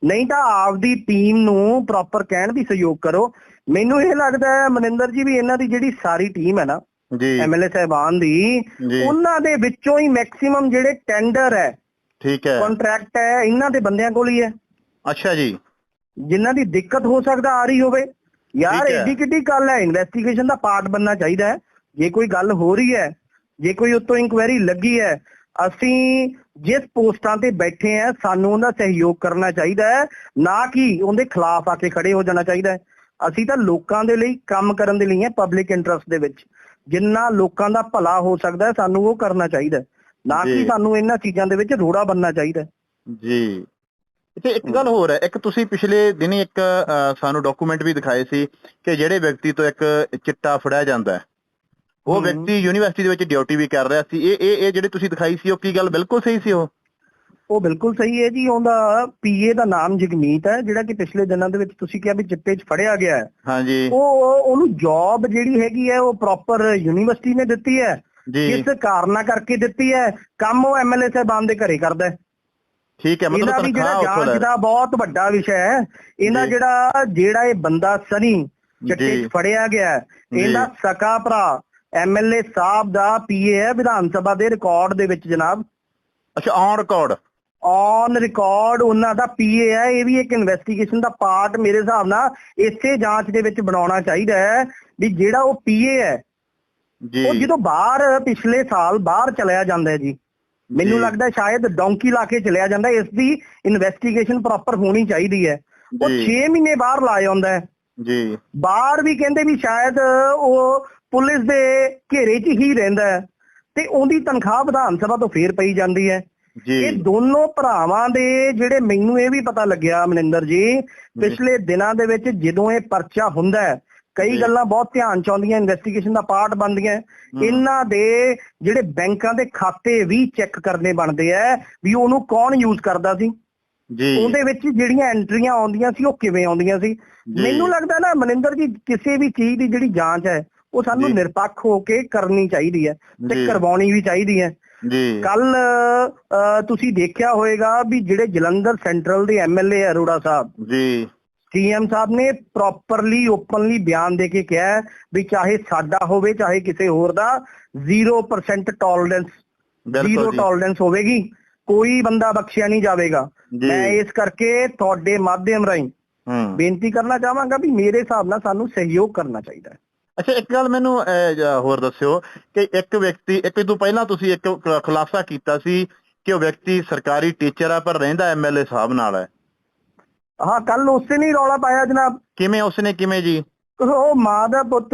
ਨਹੀਂ ਤਾਂ ਆਪਦੀ ਟੀਮ ਨੂੰ ਪ੍ਰੋਪਰ ਕਹਿਣ ਦੀ ਸਹਿਯੋਗ ਕਰੋ। ਮੈਨੂੰ ਇਹ ਲੱਗਦਾ ਹੈ ਮਨਿੰਦਰ ਜੀ ਵੀ ਇਹਨਾਂ ਦੀ ਜਿਹੜੀ ਸਾਰੀ ਟੀਮ ਹੈ ਨਾ ਜੀ। ਐਮਐਲਏ ਸਾਹਿਬਾਨ ਦੀ ਉਹਨਾਂ ਦੇ ਵਿੱਚੋਂ ਹੀ ਮੈਕਸਿਮਮ ਜਿਹੜੇ ਟੈਂਡਰ ਹੈ ਠੀਕ ਹੈ। ਕੰਟਰੈਕਟ ਹੈ ਇਹਨਾਂ ਦੇ ਬੰਦਿਆਂ ਕੋਲ ਹੀ ਹੈ। ਅੱਛਾ ਜੀ। ਜਿਨ੍ਹਾਂ ਦੀ ਦਿੱਕਤ ਹੋ ਸਕਦਾ ਆ ਰਹੀ ਹੋਵੇ। ਯਾਰ। ਐਡੀ ਕਿੱਡੀ ਗੱਲ ਹੈ ਇਨਵੈਸਟੀਗੇਸ਼ਨ ਦਾ ਪਾਰਟ ਬੰਨਣਾ ਚਾਹੀਦਾ ਹੈ। ਜੇ ਕੋਈ ਗੱਲ ਹੋ ਰਹੀ ਹੈ ਜੇ ਕੋਈ ਉੱਤੋਂ ਇਨਕੁਆਇਰੀ ਲੱਗੀ ਹੈ ਅਸੀਂ ਜਿਸ ਪੋਸਟਾਂ ਤੇ ਬੈਠੇ ਆ ਸਾਨੂੰ ਉਹਦਾ ਸਹਿਯੋਗ ਕਰਨਾ ਚਾਹੀਦਾ ਹੈ। ਨਾ ਕਿ ਉਹਦੇ ਖਿਲਾਫ ਆ ਕੇ ਖੜੇ ਹੋ ਜਾਣਾ ਚਾਹੀਦਾ ਹੈ। ਅਸੀਂ ਤਾਂ ਲੋਕਾਂ ਦੇ ਲਈ ਕੰਮ ਕਰਨ ਦੇ ਲਈ ਹੈ ਪਬਲਿਕ ਇੰਟਰਸਟ ਦੇ ਵਿੱਚ। ਜਿੰਨਾ ਲੋਕਾਂ ਦਾ ਭਲਾ ਹੋ ਸਕਦਾ ਸਾਨੂੰ ਉਹ ਕਰਨਾ ਚਾਹੀਦਾ ਹੈ। ਨਾ ਕਿ। ਸਾਨੂੰ ਇਹਨਾਂ ਚੀਜ਼ਾਂ ਦੇ ਵਿੱਚ ਰੋੜਾ ਬੰਨਣਾ ਚਾਹੀਦਾ। ਜੀ। ਤੇ ਇੱਕ ਗੱਲ ਹੋਰ ਹੈ। ਇੱਕ ਤੁਸੀਂ ਪਿਛਲੇ ਦਿਨੀ ਇੱਕ ਸਾਨੂੰ ਡਾਕੂਮੈਂਟ ਵੀ ਦਿਖਾਏ ਸੀ ਕਿ ਜਿਹੜੇ ਵਿਅਕਤੀ ਤੋਂ ਇੱਕ ਚਿੱਟਾ ਫੜਿਆ ਜਾਂਦਾ ਹੈ। ਉਹ। ਵਿਅਕਤੀ ਯੂਨੀਵਰਸਿਟੀ ਦੇ ਵਿੱਚ ਡਿਊਟੀ ਵੀ ਕਰ ਰਿਹਾ ਸੀ। ਇਹ ਇਹ ਇਹ ਜਿਹੜੇ ਤੁਸੀਂ ਦਿਖਾਈ ਸੀ ਉਹ ਕੀ ਗੱਲ ਬਿਲਕੁਲ ਸਹੀ ਸੀ ਉਹ? ਉਹ ਬਿਲਕੁਲ ਸਹੀ ਹੈ ਜੀ। ਉਹਦਾ ਪੀਏ ਦਾ ਨਾਮ ਜਗਮੀਤ ਹੈ ਜਿਹੜਾ ਕਿ ਪਿਛਲੇ ਦਿਨਾਂ ਦੇ ਵਿੱਚ ਤੁਸੀਂ ਕਿਹਾ ਵੀ ਚਿੱਟੇ 'ਚ ਫੜਿਆ ਗਿਆ ਹੈ। ਹਾਂਜੀ। ਉਹ ਉਹ- ਉਹਨੂੰ ਜੌਬ ਜਿਹੜੀ ਹੈਗੀ ਹੈ ਉਹ ਪ੍ਰੋਪਰ ਯੂਨੀਵਰਸਿਟੀ ਨੇ ਦਿੱਤੀ ਹੈ। ਕਿਸ ਕਾਰਨਾ ਕਰਕੇ ਦਿੱਤੀ ਹੈ? ਕੰਮ ਉਹ ਐਮਐਲਏ ਸਾਹਿਬਾਨ ਦੇ ਘਰੇ ਕਰਦਾ ਹੈ। ਠੀਕ ਹੈ ਮਤਲਬ ਤਨਖਾਹ ਉੱਥੋਂ ਲੈ ਦਾ ਬਹੁਤ ਵੱਡਾ ਵਿਸ਼ਾ ਹੈ। ਇਹਦਾ ਜੀ। ਜਿਹੜਾ ਜਿਹੜਾ ਇਹ ਬੰਦਾ ਸਨੀ ਚਿੱਟੇ ਫੜਿਆ ਗਿਆ। ਇਹਦਾ ਸਕਾ ਭਰਾ ਐਮਐਲਏ ਸਾਹਿਬ ਦਾ ਪੀਏ ਹੈ ਵਿਧਾਨ ਸਭਾ ਦੇ ਰਿਕਾਰਡ ਦੇ ਵਿੱਚ ਜਨਾਬ। ਅੱਛਾ ਔਨ ਰਿਕਾਰਡ? ਔਨ ਰਿਕਾਰਡ ਉਹਨਾਂ ਦਾ ਪੀਏ ਹੈ। ਇਹ ਵੀ ਇੱਕ ਇਨਵੈਸਟੀਗੇਸ਼ਨ ਦਾ ਪਾਰਟ ਮੇਰੇ ਹਿਸਾਬ ਨਾਲ ਇਸੇ ਜਾਂਚ ਦੇ ਵਿੱਚ ਬਣਾਉਣਾ ਚਾਹੀਦਾ ਹੈ ਵੀ ਜਿਹੜਾ ਉਹ ਪੀਏ ਹੈ ਉਹ ਜਦੋਂ ਬਾਹਰ ਪਿਛਲੇ ਸਾਲ ਬਾਹਰ ਚਲਿਆ ਜਾਂਦਾ ਹੈ ਜੀ ਮੈਨੂੰ। ਲੱਗਦਾ ਸ਼ਾਇਦ ਡੌਂਕੀ ਲਾ ਕੇ ਚਲਿਆ ਜਾਂਦਾ। ਇਸ ਦੀ ਇਨਵੈਸਟੀਗੇਸ਼ਨ ਪ੍ਰੋਪਰ ਹੋਣੀ ਚਾਹੀਦੀ ਹੈ ਉਹ ਜੀ। 6 ਮਹੀਨੇ ਬਾਹਰ ਲਾ ਆਉਂਦਾ ਹੈ ਜੀ ਬਾਹਰ ਵੀ ਕਹਿੰਦੇ ਵੀ ਸ਼ਾਇਦ ਉਹ ਪੁਲਿਸ ਦੇ ਘੇਰੇ 'ਚ ਹੀ ਰਹਿੰਦਾ ਹੈ ਤੇ ਉਹਦੀ ਤਨਖਾਹ ਵਿਧਾਨ ਸਭਾ ਤੋਂ ਫੇਰ ਪਈ ਜਾਂਦੀ ਹੈ ਜੀ ਇਹ ਦੋਨੋਂ ਭਰਾਵਾਂ ਦੇ ਜਿਹੜੇ ਮੈਨੂੰ ਇਹ ਵੀ ਪਤਾ ਲੱਗਿਆ ਮਨਿੰਦਰ ਜੀ ਪਿਛਲੇ ਦਿਨਾਂ ਦੇ ਵਿੱਚ ਜਦੋਂ ਇਹ ਪਰਚਾ ਹੁੰਦਾ ਹੈ ਕਈ। ਗੱਲਾਂ ਬਹੁਤ ਧਿਆਨ ਚ ਆਉਂਦੀਆਂ ਇਨਵੈਸਟੀਗੇਸ਼ਨ ਦਾ ਪਾਰਟ ਬਣਦੀਆਂ। ਇਹਨਾਂ ਦੇ ਜਿਹੜੇ ਬੈਂਕਾਂ ਦੇ ਖਾਤੇ ਵੀ ਚੈੱਕ ਕਰਨੇ ਬਣਦੇ ਆ ਵੀ ਉਹਨੂੰ ਕੌਣ ਯੂਜ਼ ਕਰਦਾ ਸੀ ਜੀ ਉਹਦੇ ਵਿੱਚ ਜਿਹੜੀਆਂ ਐਂਟਰੀਆਂ ਆਉਂਦੀਆਂ ਸੀ ਉਹ ਕਿਵੇਂ ਆਉਂਦੀਆਂ ਸੀ। ਮੈਨੂੰ ਲੱਗਦਾ ਨਾ ਮਨਿੰਦਰ ਜੀ ਕਿਸੇ ਵੀ ਚੀਜ਼ ਦੀ ਜਿਹੜੀ ਜਾਂਚ ਹੈ ਉਹ ਸਾਨੂੰ। ਨਿਰਪੱਖ ਹੋ ਕੇ ਕਰਨੀ ਚਾਹੀਦੀ ਹੈ ਤੇ। ਕਰਵਾਉਣੀ ਵੀ ਚਾਹੀਦੀ ਹੈ ਜੀ ਕੱਲ ਤੁਸੀਂ ਦੇਖਿਆ ਹੋਵੇਗਾ ਵੀ ਜਿਹੜੇ ਜਲੰਧਰ ਸੈਂਟਰਲ ਦੇ ਐਮਐਲਏ ਅਰੋੜਾ ਸਾਹਿਬ ਜੀ ਸੀਐਮ ਸਾਹਿਬ ਨੇ ਪ੍ਰੋਪਰਲੀ ਓਪਨਲੀ ਬਿਆਨ ਦੇ ਕੇ ਕਿਹਾ ਵੀ ਚਾਹੇ ਸਾਡਾ ਹੋਵੇ ਚਾਹੇ ਕਿਸੇ ਹੋਰ ਦਾ 0% ਟੋਲਰੈਂਸ ਜ਼ੀਰੋ ਟੋਲਰੈਂਸ ਹੋਵੇਗੀ। ਕੋਈ ਬੰਦਾ ਬਖਸ਼ਿਆ ਨਹੀਂ ਜਾਵੇਗਾ। ਮੈਂ ਇਸ ਕਰਕੇ ਤੁਹਾਡੇ ਮਾਧਿਅਮ ਰਾਹੀਂ ਬੇਨਤੀ ਕਰਨਾ ਚਾਹਾਂਗਾ ਵੀ ਮੇਰੇ ਹਿਸਾਬ ਨਾਲ ਸਾਨੂੰ ਸਹਿਯੋਗ ਕਰਨਾ ਚਾਹੀਦਾ ਹੈ। ਅੱਛਾ ਇੱਕ ਗੱਲ ਮੈਨੂੰ ਹੋਰ ਦੱਸਿਓ ਕਿ ਇੱਕ ਵਿਅਕਤੀ ਇੱਕ ਤੋਂ ਪਹਿਲਾਂ ਤੁਸੀਂ ਇੱਕ ਖੁਲਾਸਾ ਕੀਤਾ ਸੀ ਕਿ ਉਹ ਵਿਅਕਤੀ ਸਰਕਾਰੀ ਟੀਚਰ ਆ ਪਰ ਰਹਿੰਦਾ ਐਮਐਲਏ ਸਾਹਿਬ ਨਾਲ ਹੈ। ਹਾਂ ਕੱਲ ਉਸੇ ਨੇ ਹੀ ਰੌਲਾ ਪਾਇਆ ਜਨਾਬ। ਕਿਵੇਂ ਉਸਨੇ ਕਿਵੇਂ ਜੀ? ਉਹ ਮਾਂ ਦਾ ਪੁੱਤ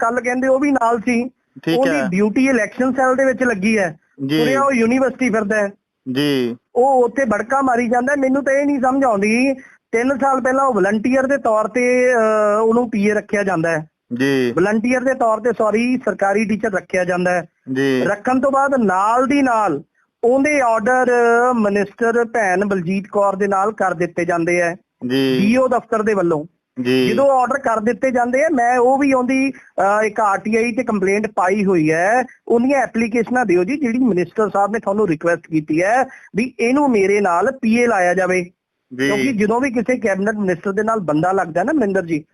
ਕੱਲ ਕਹਿੰਦੇ ਉਹ ਵੀ ਨਾਲ ਸੀ। ਠੀਕ ਉਹਦੀ ਹੈ। ਡਿਊਟੀ ਇਲੈਕਸ਼ਨ ਸੈੱਲ ਦੇ ਵਿੱਚ ਲੱਗੀ ਹੈ। ਜੀ। ਉਹ ਯੂਨੀਵਰਸਿਟੀ ਫਿਰਦਾ ਹੈ। ਜੀ। ਉਹ ਉੱਥੇ ਬੜਕਾ ਮਾਰੀ ਜਾਂਦਾ ਹੈ। ਮੈਨੂੰ ਤਾਂ ਇਹ ਨਹੀਂ ਸਮਝ ਆਉਂਦੀ 3 ਸਾਲ ਪਹਿਲਾਂ ਉਹ ਵਲੰਟੀਅਰ ਦੇ ਤੌਰ ਤੇ ਅਹ, ਉਹਨੂੰ ਪੀਏ ਰੱਖਿਆ ਜਾਂਦਾ ਹੈ। ਜੀ। ਵਲੰਟੀਅਰ ਦੇ ਤੌਰ ਤੇ ਸੌਰੀ ਸਰਕਾਰੀ ਟੀਚਰ ਰੱਖਿਆ ਜਾਂਦਾ ਹੈ। ਜੀ। ਰੱਖਣ ਤੋਂ ਬਾਅਦ ਨਾਲ ਦੀ ਨਾਲ ਉਹਦੇ ਆਰਡਰ ਮਿਨਿਸਟਰ ਭੈਣ ਬਲਜੀਤ ਕੌਰ ਦੇ ਨਾਲ ਕਰ ਦਿੱਤੇ ਜਾਂਦੇ ਆ ਜੀ। ਡੀਓ ਦਫ਼ਤਰ ਦੇ ਵੱਲੋਂ। ਜੀ। ਜਦੋਂ ਆਰਡਰ ਕਰ ਦਿੱਤੇ ਜਾਂਦੇ ਆ ਮੈਂ ਉਹ ਵੀ ਅਹ, ਇੱਕ ਆਰਟੀਆਈ ਤੇ ਕੰਪਲੇਂਟ ਪਾਈ ਹੋਈ ਹੈ। ਉਹਦੀਆਂ ਐਪਲੀਕੇਸ਼ਨਾਂ ਦਿਓ ਜੀ ਜਿਹੜੀ ਮਿਨਿਸਟਰ ਸਾਹਿਬ ਨੇ ਤੁਹਾਨੂੰ ਰਿਕੁਐਸਟ ਕੀਤੀ ਹੈ ਵੀ ਇਹਨੂੰ ਮੇਰੇ ਨਾਲ ਪੀਏ ਲਾਇਆ ਜਾਵੇ। ਕਿਉਂਕਿ ਜਦੋਂ ਵੀ ਕਿਸੇ ਕੈਬਨਿਟ ਮਿਨਿਸਟਰ ਦੇ ਨਾਲ ਬੰਦਾ ਲੱਗਦਾ ਨਾ ਮਨਿੰਦਰ ਜੀ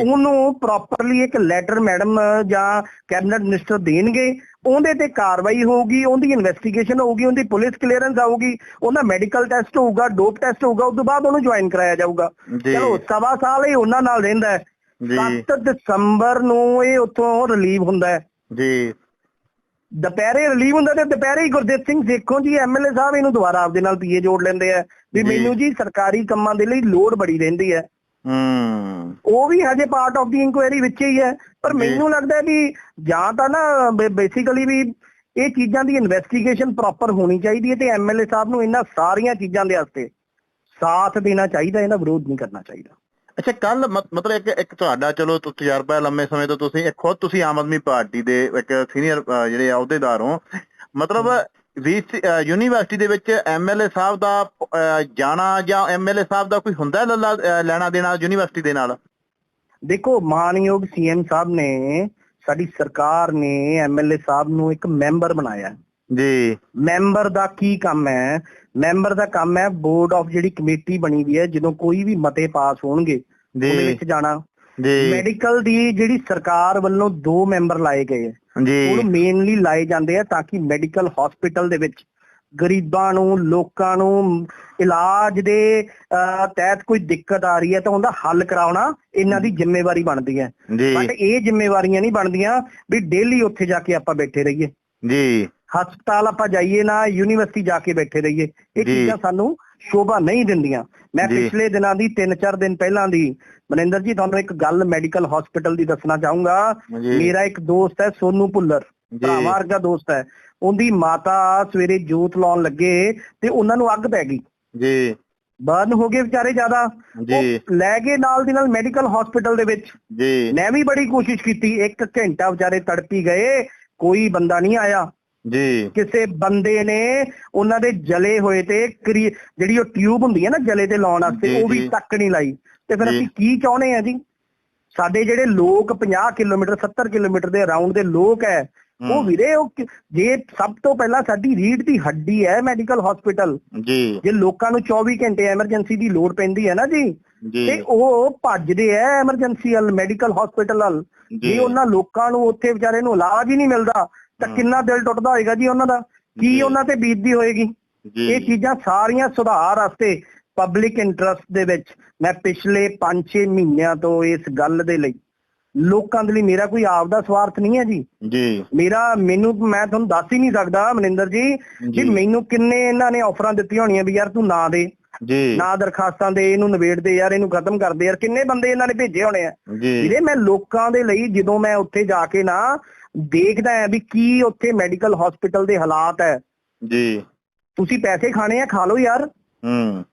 ਉਹਨੂੰ ਪ੍ਰੋਪਰਲੀ ਇੱਕ ਲੈਟਰ ਮੈਡਮ ਜਾਂ ਕੈਬਨਿਟ ਮਿਨਿਸਟਰ ਦੇਣਗੇ ਉਹਦੇ ਤੇ ਕਾਰਵਾਈ ਹੋਊਗੀ ਉਹਦੀ ਇਨਵੈਸਟੀਗੇਸ਼ਨ ਹੋਊਗੀ ਉਹਦੀ ਪੁਲਿਸ ਕਲੀਅਰੈਂਸ ਆਊਗੀ ਉਹਦਾ ਮੈਡੀਕਲ ਟੈਸਟ ਹੋਊਗਾ ਡੋਪ ਟੈਸਟ ਹੋਊਗਾ ਉਸ ਤੋਂ ਬਾਅਦ ਉਹਨੂੰ ਜੁਆਇਨ ਕਰਾਇਆ ਜਾਊਗਾ। ਚਲੋ ਸਵਾ ਸਾਲ ਇਹ ਉਹਨਾਂ ਨਾਲ ਰਹਿੰਦਾ ਹੈ। ਜੀ। 7 ਦਸੰਬਰ ਨੂੰ ਇਹ ਉੱਥੋਂ ਰਿਲੀਵ ਹੁੰਦਾ ਹੈ। ਜੀ। ਦੁਪਹਿਰੇ ਰਿਲੀਵ ਹੁੰਦਾ ਤੇ ਦੁਪਹਿਰੇ ਹੀ ਗੁਰਦੇਵ ਸਿੰਘ ਦੇਖੋ ਜੀ ਐਮਐਲਏ ਸਾਹਿਬ ਇਹਨੂੰ ਦੁਬਾਰਾ ਆਪਦੇ ਨਾਲ ਪੀਏ ਜੋੜ ਲੈਂਦੇ ਆ। ਵੀ। ਮੈਨੂੰ ਜੀ ਸਰਕਾਰੀ ਕੰਮਾਂ ਦੇ ਲਈ ਲੋੜ ਬੜੀ ਰਹਿੰਦੀ ਹੈ। ਹੂੰ। ਉਹ ਵੀ ਹਜੇ ਪਾਰਟ ਆਫ ਦੀ ਇਨਕੁਆਇਰੀ ਵਿੱਚ ਹੀ ਹੈ। ਪਰ। ਮੈਨੂੰ ਲੱਗਦਾ ਵੀ ਜਾਂ ਤਾਂ ਨਾ ਬੇਸਿਕਲੀ ਵੀ ਇਹ ਚੀਜ਼ਾਂ ਦੀ ਇਨਵੈਸਟੀਗੇਸ਼ਨ ਪ੍ਰੋਪਰ ਹੋਣੀ ਚਾਹੀਦੀ ਹੈ ਤੇ ਐਮਐਲਏ ਸਾਹਿਬ ਨੂੰ ਇਹਨਾਂ ਸਾਰੀਆਂ ਚੀਜ਼ਾਂ ਦੇ ਵਾਸਤੇ ਸਾਥ ਦੇਣਾ ਚਾਹੀਦਾ ਇਹਦਾ ਵਿਰੋਧ ਨਹੀਂ ਕਰਨਾ ਚਾਹੀਦਾ। ਅੱਛਾ ਕੱਲ ਮਤਲਬ ਇੱਕ ਇੱਕ ਤੁਹਾਡਾ ਚਲੋ ਤਜਰਬਾ ਲੰਮੇ ਸਮੇਂ ਤੋਂ ਤੁਸੀਂ ਇੱਕ ਖੁਦ ਤੁਸੀਂ ਆਮ ਆਦਮੀ ਪਾਰਟੀ ਦੇ ਇੱਕ ਸੀਨੀਅਰ ਜਿਹੜੇ ਅਹੁਦੇਦਾਰ ਹੋ। ਮਤਲਬ ਵੀ ਯੂਨੀਵਰਸਿਟੀ ਦੇ ਵਿੱਚ ਐਮਐਲਏ ਸਾਹਿਬ ਦਾ ਜਾਣਾ ਜਾਂ ਐਮਐਲਏ ਸਾਹਿਬ ਦਾ ਕੋਈ ਹੁੰਦਾ ਲੱਲਾ ਲੈਣਾ ਦੇਣਾ ਯੂਨੀਵਰਸਿਟੀ ਦੇ ਨਾਲ? ਦੇਖੋ ਮਾਨਯੋਗ ਸੀਐਮ ਸਾਹਿਬ ਨੇ ਸਾਡੀ ਸਰਕਾਰ ਨੇ ਐਮਐਲਏ ਸਾਹਿਬ ਨੂੰ ਇੱਕ ਮੈਂਬਰ ਬਣਾਇਆ। ਜੀ। ਮੈਂਬਰ ਦਾ ਕੀ ਕੰਮ ਹੈ? ਮੈਂਬਰ ਦਾ ਕੰਮ ਹੈ ਬੋਰਡ ਆਫ ਜਿਹੜੀ ਕਮੇਟੀ ਬਣੀ ਹੋਈ ਹੈ ਜਦੋਂ ਕੋਈ ਵੀ ਮਤੇ ਪਾਸ ਹੋਣਗੇ ਉਹਦੇ ਜੀ। ਵਿੱਚ ਜਾਣਾ। ਜੀ। ਮੈਡੀਕਲ ਦੀ ਜਿਹੜੀ ਸਰਕਾਰ ਵੱਲੋਂ ਦੋ ਮੈਂਬਰ ਲਾਏ ਗਏ ਹੈ ਉਹ ਜੀ ਮੇਨਲੀ ਲਾਏ ਜਾਂਦੇ ਆ ਤਾਂ ਕਿ ਮੈਡੀਕਲ ਹਸਪੀਟਲ ਦੇ ਵਿੱਚ ਗਰੀਬਾਂ ਨੂੰ ਲੋਕਾਂ ਨੂੰ ਇਲਾਜ ਦੇ ਤਹਿਤ ਕੋਈ ਦਿੱਕਤ ਆ ਰਹੀ ਹੈ ਤਾਂ ਉਹਦਾ ਹੱਲ ਕਰਾਉਣਾ ਇਹਨਾਂ ਦੀ ਜ਼ਿੰਮੇਵਾਰੀ ਬਣਦੀ ਹੈ। ਜੀ। ਬਟ ਇਹ ਜ਼ਿੰਮੇਵਾਰੀਆਂ ਨਹੀਂ ਬਣਦੀਆਂ ਵੀ ਡੇਲੀ ਉੱਥੇ ਜਾ ਕੇ ਆਪਾਂ ਬੈਠੇ ਰਹੀਏ। ਜੀ। ਹਸਪਤਾਲ ਆਪਾਂ ਜਾਈਏ ਨਾ ਯੂਨੀਵਰਸਿਟੀ ਜਾ ਕੇ ਬੈਠੇ ਰਹੀਏ ਇਹ। ਚੀਜ਼ਾਂ ਸਾਨੂੰ ਸ਼ੋਭਾ ਨਹੀਂ ਦਿੰਦੀਆਂ। ਮੈਂ। ਪਿਛਲੇ ਦਿਨਾਂ ਦੀ 3-4 ਦਿਨ ਪਹਿਲਾਂ ਦੀ ਮਨਿੰਦਰ ਜੀ ਤੁਹਾਨੂੰ ਇੱਕ ਗੱਲ ਮੈਡੀਕਲ ਹਸਪੀਟਲ ਦੀ ਦੱਸਣਾ ਚਾਹੂੰਗਾ। ਮੇਰਾ ਇੱਕ ਦੋਸਤ ਹੈ ਸੋਨੂ ਭੁੱਲਰ। ਭਰਾਵਾਂ ਵਰਗਾ ਦੋਸਤ ਹੈ। ਉਹਦੀ ਮਾਤਾ ਸਵੇਰੇ ਜੋਤ ਲਾਉਣ ਲੱਗੇ ਤੇ ਉਹਨਾਂ ਨੂੰ ਅੱਗ ਪੈ ਗਈ। ਜੀ। ਬਰਨ ਹੋ ਗਏ ਵਿਚਾਰੇ ਜ਼ਿਆਦਾ। ਜੀ। ਉਹ ਲੈ ਗਏ ਨਾਲ ਦੀ ਨਾਲ ਮੈਡੀਕਲ ਹਸਪੀਟਲ ਦੇ ਵਿੱਚ। ਜੀ। ਮੈਂ ਵੀ ਬੜੀ ਕੋਸ਼ਿਸ਼ ਕੀਤੀ। ਇੱਕ ਘੰਟਾ ਵਿਚਾਰੇ ਤੜਪੀ ਗਏ। ਕੋਈ ਬੰਦਾ ਨਹੀਂ ਆਇਆ। ਜੀ। ਕਿਸੇ ਬੰਦੇ ਨੇ ਉਹਨਾਂ ਦੇ ਜਲੇ ਹੋਏ ਤੇ ਜਿਹੜੀ ਉਹ ਟਿਊਬ ਹੁੰਦੀ ਹੈ ਨਾ ਜਲੇ ਤੇ ਲਾਉਣ ਵਾਸਤੇ ਉਹ ਵੀ। ਤੱਕ ਨਹੀਂ ਲਾਈ। ਤੇ ਫਿਰ। ਅਸੀਂ ਕੀ ਚਾਹੁੰਦੇ ਆ ਜੀ? ਸਾਡੇ ਜਿਹੜੇ ਲੋਕ 50 ਕਿਲੋਮੀਟਰ 70 ਕਿਲੋਮੀਟਰ ਦੇ ਅਰਾਊਂਡ ਦੇ ਲੋਕ ਹੈ ਉਹ ਵੀਰੇ ਉਹ ਜੇ ਸਭ ਤੋਂ ਪਹਿਲਾਂ ਸਾਡੀ ਰੀੜ ਦੀ ਹੱਡੀ ਹੈ ਮੈਡੀਕਲ ਹਸਪੀਟਲ ਜੀ। ਜੇ ਲੋਕਾਂ ਨੂੰ 24 ਘੰਟੇ ਐਮਰਜੈਂਸੀ ਦੀ ਲੋੜ ਪੈਂਦੀ ਹੈ ਨਾ ਜੀ ਤੇ ਉਹ ਭੱਜਦੇ ਐ ਐਮਰਜੈਂਸੀ ਵੱਲ ਮੈਡੀਕਲ ਹਸਪੀਟਲ ਵੱਲ। ਜੀ ਜੇ। ਉਹਨਾਂ ਲੋਕਾਂ ਨੂੰ ਉੱਥੇ ਵਿਚਾਰੇ ਨੂੰ ਇਲਾਜ ਹੀ ਨਹੀਂ ਮਿਲਦਾ ਤਾਂ। ਕਿੰਨਾ ਦਿਲ ਟੁੱਟਦਾ ਹੋਏਗਾ ਜੀ ਉਹਨਾਂ ਦਾ? ਕੀ। ਉਹਨਾਂ ਤੇ ਬੀਤਦੀ ਹੋਏਗੀ? ਇਹ ਚੀਜ਼ਾਂ ਸਾਰੀਆਂ ਸੁਧਾਰ ਵਾਸਤੇ ਪਬਲਿਕ ਇੰਟਰਸਟ ਦੇ ਵਿੱਚ ਮੈਂ ਪਿਛਲੇ 5-6 ਮਹੀਨਿਆਂ ਤੋਂ ਇਸ ਗੱਲ ਦੇ ਲਈ ਲੋਕਾਂ ਦੇ ਲਈ ਮੇਰਾ ਕੋਈ ਆਪ ਦਾ ਸਵਾਰਥ ਨਹੀਂ ਹੈ ਜੀ। ਜੀ। ਮੇਰਾ ਮੈਨੂੰ ਮੈਂ ਤੁਹਾਨੂੰ ਦੱਸ ਹੀ ਨਹੀਂ ਸਕਦਾ ਮਨਿੰਦਰ ਜੀ ਕਿ ਮੈਨੂੰ ਕਿੰਨੇ ਇਹਨਾਂ ਨੇ ਆਫਰਾਂ ਦਿੱਤੀਆਂ ਹੋਣੀਆਂ ਵੀ ਯਾਰ ਤੂੰ ਨਾ ਦੇ। ਜੀ। ਨਾ ਦਰਖਾਸਤਾਂ ਦੇ ਇਹਨੂੰ ਨਿਬੇੜ ਦੇ ਯਾਰ ਇਹਨੂੰ ਖਤਮ ਕਰ ਦੇ ਯਾਰ। ਕਿੰਨੇ ਬੰਦੇ ਇਹਨਾਂ ਨੇ ਭੇਜੇ ਹੋਣੇ ਆ? ਜੀ। ਵੀਰੇ ਮੈਂ ਲੋਕਾਂ ਦੇ ਲਈ ਜਦੋਂ ਮੈਂ ਉੱਥੇ ਜਾ ਕੇ ਨਾ ਦੇਖਦਾ ਆ ਵੀ ਕੀ ਉੱਥੇ ਮੈਡੀਕਲ ਹਸਪੀਟਲ ਦੇ ਹਾਲਾਤ ਹੈ ਜੀ। ਤੁਸੀਂ ਪੈਸੇ ਖਾਣੇ ਆ ਖਾ ਲਓ ਯਾਰ। ਹੂੰ।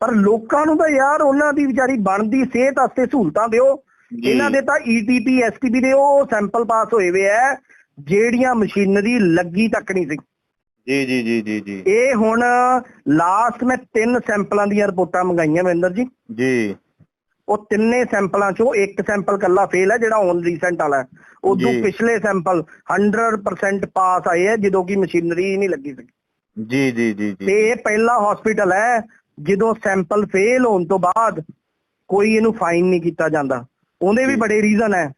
ਪਰ ਲੋਕਾਂ ਨੂੰ ਤਾਂ ਯਾਰ ਉਹਨਾਂ ਦੀ ਵਿਚਾਰੀ ਬਣਦੀ ਸਿਹਤ ਵਾਸਤੇ ਸਹੂਲਤਾਂ ਦਿਓ। ਇਹਨਾਂ ਦੇ ਤਾਂ E ਈਟੀਪੀ ਐਸਟੀਪੀ ਦੇ ਉਹ ਸੈਂਪਲ ਪਾਸ ਹੋਏ ਵੇ ਐ ਜਿਹੜੀਆਂ ਮਸ਼ੀਨਰੀ ਲੱਗੀ ਤੱਕ ਨਹੀਂ ਸੀ। ਜੀ ਜੀ ਜੀ ਜੀ ਜੀ। ਇਹ ਹੁਣ ਲਾਸਟ ਮੈਂ ਤਿੰਨ ਸੈਂਪਲਾਂ ਦੀਆਂ ਰਿਪੋਰਟਾਂ ਮੰਗਾਈਆਂ ਮਹਿੰਦਰ ਜੀ। ਜੀ। ਉਹ ਤਿੰਨੇ ਸੈਂਪਲਾਂ ਚੋਂ ਇੱਕ ਸੈਂਪਲ ਕੱਲਾ ਫੇਲ ਹੈ ਜਿਹੜਾ ਔਨ ਰੀਸੈਂਟ ਵਾਲਾ ਉਦੋਂ। ਪਿਛਲੇ ਸੈਂਪਲ 100% ਪਾਸ ਆਏ ਹੈ ਜਦੋਂ ਕਿ ਮਸ਼ੀਨਰੀ ਹੀ ਨਹੀਂ ਲੱਗੀ ਸੀ। ਜੀ ਜੀ ਜੀ ਤੇ ਜੀ ਇਹ ਪਹਿਲਾ ਹਸਪੀਟਲ ਹੈ ਜਦੋਂ ਸੈਂਪਲ ਫੇਲ ਹੋਣ ਤੋਂ ਬਾਅਦ ਕੋਈ ਇਹਨੂੰ ਫਾਈਨ ਨਹੀਂ ਕੀਤਾ ਜਾਂਦਾ। ਉਹਦੇ ਵੀ। ਬੜੇ ਰੀਜ਼ਨ ਹੈ।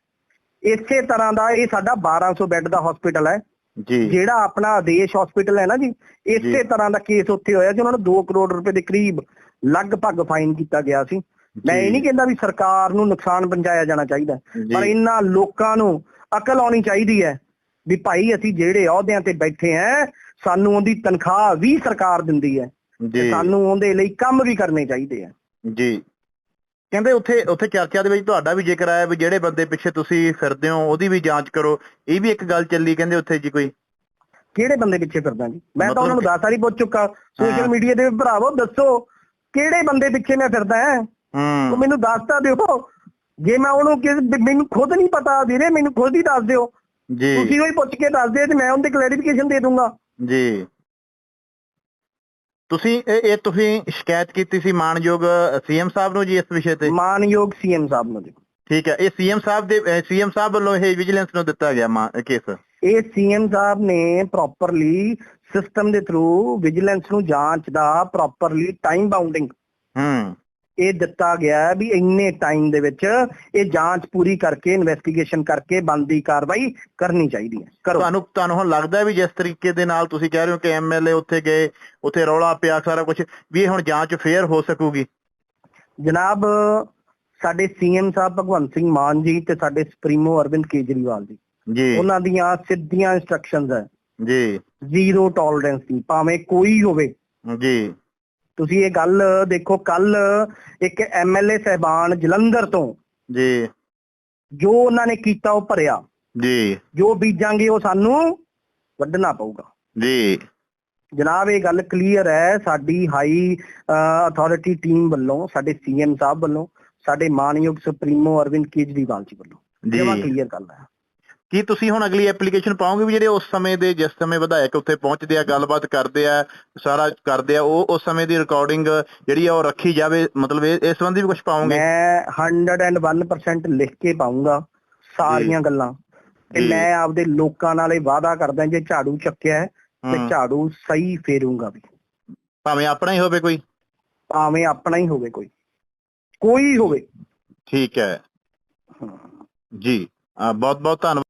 ਇਸੇ ਤਰ੍ਹਾਂ ਦਾ ਇਹ ਸਾਡਾ 1200 ਬੈੱਡ ਦਾ ਹਸਪੀਟਲ ਹੈ। ਜੀ। ਜਿਹੜਾ ਆਪਣਾ ਆਦੇਸ਼ ਹਸਪੀਟਲ ਹੈ ਨਾ ਜੀ ਇਸੇ ਜੀ। ਤਰ੍ਹਾਂ ਦਾ ਕੇਸ ਉੱਥੇ ਹੋਇਆ ਸੀ ਉਹਨਾਂ ਨੂੰ 2 ਕਰੋੜ ਰੁਪਏ ਦੇ ਕਰੀਬ ਲਗਭਗ ਫਾਈਨ ਕੀਤਾ ਗਿਆ ਸੀ। ਮੈਂ ਇਹ ਨਹੀਂ ਕਹਿੰਦਾ ਵੀ ਸਰਕਾਰ ਨੂੰ ਨੁਕਸਾਨ ਪਹੁੰਚਾਇਆ ਜਾਣਾ ਚਾਹੀਦਾ ਜੀ। ਪਰ ਇਹਨਾਂ ਲੋਕਾਂ ਨੂੰ ਅਕਲ ਆਉਣੀ ਚਾਹੀਦੀ ਹੈ ਵੀ ਭਾਈ ਅਸੀਂ ਜਿਹੜੇ ਅਹੁਦਿਆਂ ਤੇ ਬੈਠੇ ਆਂ ਸਾਨੂੰ ਉਹਦੀ ਤਨਖਾਹ ਵੀ ਸਰਕਾਰ ਦਿੰਦੀ ਹੈ। ਤੇ ਜੀ। ਸਾਨੂੰ ਉਹਦੇ ਲਈ ਕੰਮ ਵੀ ਕਰਨੇ ਚਾਹੀਦੇ ਆ। ਜੀ। ਕਹਿੰਦੇ ਉੱਥੇ ਉੱਥੇ ਚਰਚਾ ਦੇ ਵਿੱਚ ਤੁਹਾਡਾ ਵੀ ਜ਼ਿਕਰ ਆਇਆ ਵੀ ਜਿਹੜੇ ਬੰਦੇ ਪਿੱਛੇ ਤੁਸੀਂ ਫਿਰਦੇ ਹੋ ਉਹਦੀ ਵੀ ਜਾਂਚ ਕਰੋ। ਇਹ ਵੀ ਇੱਕ ਗੱਲ ਚੱਲੀ ਕਹਿੰਦੇ ਉੱਥੇ ਜੀ ਕੋਈ। ਕਿਹੜੇ ਬੰਦੇ ਪਿੱਛੇ ਫਿਰਦਾ ਜੀ? ਮੈਂ ਤਾਂ ਉਹਨਾਂ ਨੂੰ ਕਿ- ਦਸ ਵਾਰੀ ਪੁੱਛ ਚੁੱਕਾ। ਸੋਸ਼ਲ ਮੀਡੀਆ ਦੇ ਭਰਾਵੋ ਦੱਸੋ ਕਿਹੜੇ ਬੰਦੇ ਪਿੱਛੇ ਮੈਂ ਫਿਰਦਾ ਹਾਂ? ਹੂੰ। ਮੈਨੂੰ ਦੱਸ ਤਾਂ ਦਿਓ। ਜੇ ਮੈਂ ਉਹਨੂੰ ਕਿ ਮੈਨੂੰ ਖੁਦ ਨਹੀਂ ਪਤਾ ਵੀਰੇ ਮੈਨੂੰ ਖੁਦ ਹੀ ਦੱਸ ਦਿਓ। ਜੀ। ਤੁਸੀਂ ਉਹ ਹੀ ਪੁੱਛ ਕੇ ਦੱਸ ਦਿਓ ਤੇ ਮੈਂ ਉਹਦੇ ਕਲੈਰੀਫਿਕੇਸ਼ਨ ਦੇ ਦੂੰਗਾ। ਜੀ। ਤੁਸੀਂ ਇਹ ਇਹ ਤੁਸੀਂ ਸ਼ਿਕਾਇਤ ਕੀਤੀ ਸੀ ਮਾਨਯੋਗ ਸੀਐਮ ਸਾਹਿਬ ਨੂੰ ਜੀ ਇਸ ਵਿਸ਼ੇ ਤੇ? ਮਾਨਯੋਗ ਸੀਐਮ ਸਾਹਿਬ ਨੂੰ ਜੀ। ਠੀਕ ਹੈ ਇਹ ਸੀਐਮ ਸਾਹਿਬ ਦੇ ਸੀਐਮ ਸਾਹਿਬ ਵੱਲੋਂ ਇਹ ਵਿਜੀਲੈਂਸ ਨੂੰ ਦਿੱਤਾ ਗਿਆ ਮਾ- ਕੇਸ ਇਹ ਸੀਐਮ ਸਾਹਿਬ ਨੇ ਪ੍ਰੋਪਰਲੀ ਸਿਸਟਮ ਦੇ ਥਰੂ ਵਿਜੀਲੈਂਸ ਨੂੰ ਜਾਂਚ ਦਾ ਪ੍ਰੋਪਰਲੀ ਟਾਈਮ ਬਾਉਂਡਿੰਗ ਹੂੰ। ਇਹ ਦਿੱਤਾ ਗਿਆ ਵੀ ਇੰਨੇ ਟਾਈਮ ਦੇ ਵਿੱਚ ਇਹ ਜਾਂਚ ਪੂਰੀ ਕਰਕੇ ਇਨਵੈਸਟੀਗੇਸ਼ਨ ਕਰਕੇ ਬੰਦੀ ਕਾਰਵਾਈ ਕਰਨੀ ਚਾਹੀਦੀ ਹੈ। ਕਰੋ। ਤੁਹਾਨੂੰ ਤੁਹਾਨੂੰ ਹੁਣ ਲੱਗਦਾ ਵੀ ਜਿਸ ਤਰੀਕੇ ਦੇ ਨਾਲ ਤੁਸੀਂ ਕਹਿ ਰਹੇ ਹੋ ਕਿ ਐਮਐਲਏ ਉੱਥੇ ਗਏ ਉੱਥੇ ਰੌਲਾ ਪਿਆ ਸਾਰਾ ਕੁਝ ਵੀ ਇਹ ਹੁਣ ਜਾਂਚ ਫੇਅਰ ਹੋ ਸਕੂਗੀ? ਜਨਾਬ ਸਾਡੇ ਸੀਐਮ ਸਾਹਿਬ ਭਗਵੰਤ ਸਿੰਘ ਮਾਨ ਜੀ ਤੇ ਸਾਡੇ ਸੁਪਰੀਮੋ ਅਰਵਿੰਦ ਕੇਜਰੀਵਾਲ ਜੀ। ਜੀ। ਉਹਨਾਂ ਦੀਆਂ ਸਿੱਧੀਆਂ ਇਨਸਟਰਕਸ਼ਨਸ ਹੈ। ਜੀ। ਜ਼ੀਰੋ ਟੋਲਰੈਂਸ ਦੀ ਭਾਵੇਂ ਕੋਈ ਹੋਵੇ। ਜੀ। ਤੁਸੀਂ ਇਹ ਗੱਲ ਦੇਖੋ ਕੱਲ ਇੱਕ ਐਮਐਲਏ ਸਹਿਬਾਨ ਜਲੰਧਰ ਤੋਂ ਜੀ। ਜੋ ਉਹਨਾਂ ਨੇ ਕੀਤਾ ਉਹ ਭਰਿਆ। ਜੀ। ਜੋ ਬੀਜਾਂਗੇ ਉਹ ਸਾਨੂੰ ਵੱਢਣਾ ਪਊਗਾ। ਜੀ। ਜਨਾਬ ਇਹ ਗੱਲ ਕਲੀਅਰ ਹੈ ਸਾਡੀ ਹਾਈ ਅਥਾਰਟੀ ਟੀਮ ਵੱਲੋਂ ਸਾਡੇ ਸੀਐਮ ਸਾਹਿਬ ਵੱਲੋਂ ਸਾਡੇ ਮਾਨਯੋਗ ਸੁਪਰੀਮੋ ਅਰਵਿੰਦ ਕੇਜਰੀਵਾਲ ਜੀ ਵੱਲੋਂ। ਜੀ। ਕਲੀਅਰ ਗੱਲ ਹੈ ਕੀ ਤੁਸੀਂ ਹੁਣ ਅਗਲੀ ਐਪਲੀਕੇਸ਼ਨ ਪਾਓਗੇ ਵੀ ਜਿਹੜੇ ਉਸ ਸਮੇਂ ਦੇ ਜਿਸ ਸਮੇਂ ਵਿਧਾਇਕ ਉੱਥੇ ਪਹੁੰਚਦੇ ਆ ਗੱਲਬਾਤ ਕਰਦੇ ਆ ਸਾਰਾ ਕਰਦੇ ਆ ਉਹ ਉਸ ਸਮੇਂ ਦੀ ਰਿਕਾਰਡਿੰਗ ਜਿਹੜੀ ਆ ਉਹ ਰੱਖੀ ਜਾਵੇ? ਮਤਲਬ ਇਹ ਇਸ ਸੰਬੰਧੀ ਵੀ ਕੁਝ ਪਾਓਗੇ? ਮੈਂ 101% ਲਿਖ ਕੇ ਪਾਉਂਗਾ ਸਾਰੀਆਂ ਗੱਲਾਂ। ਤੇ। ਮੈਂ ਆਪਦੇ ਲੋਕਾਂ ਨਾਲ ਇਹ ਵਾਅਦਾ ਕਰਦਾ ਜੇ ਝਾੜੂ ਚੱਕਿਆ ਹੈ ਤੇ। ਝਾੜੂ ਸਹੀ ਫੇਰੂੰਗਾ ਵੀ। ਭਾਵੇਂ ਆਪਣਾ ਹੀ ਹੋਵੇ ਕੋਈ? ਭਾਵੇਂ ਆਪਣਾ ਹੀ ਹੋਵੇ ਕੋਈ। ਕੋਈ ਹੋਵੇ। ਠੀਕ ਹਾਂ। ਜੀ। ਬਹੁਤ ਬਹੁਤ ਧੰਨਵਾਦ।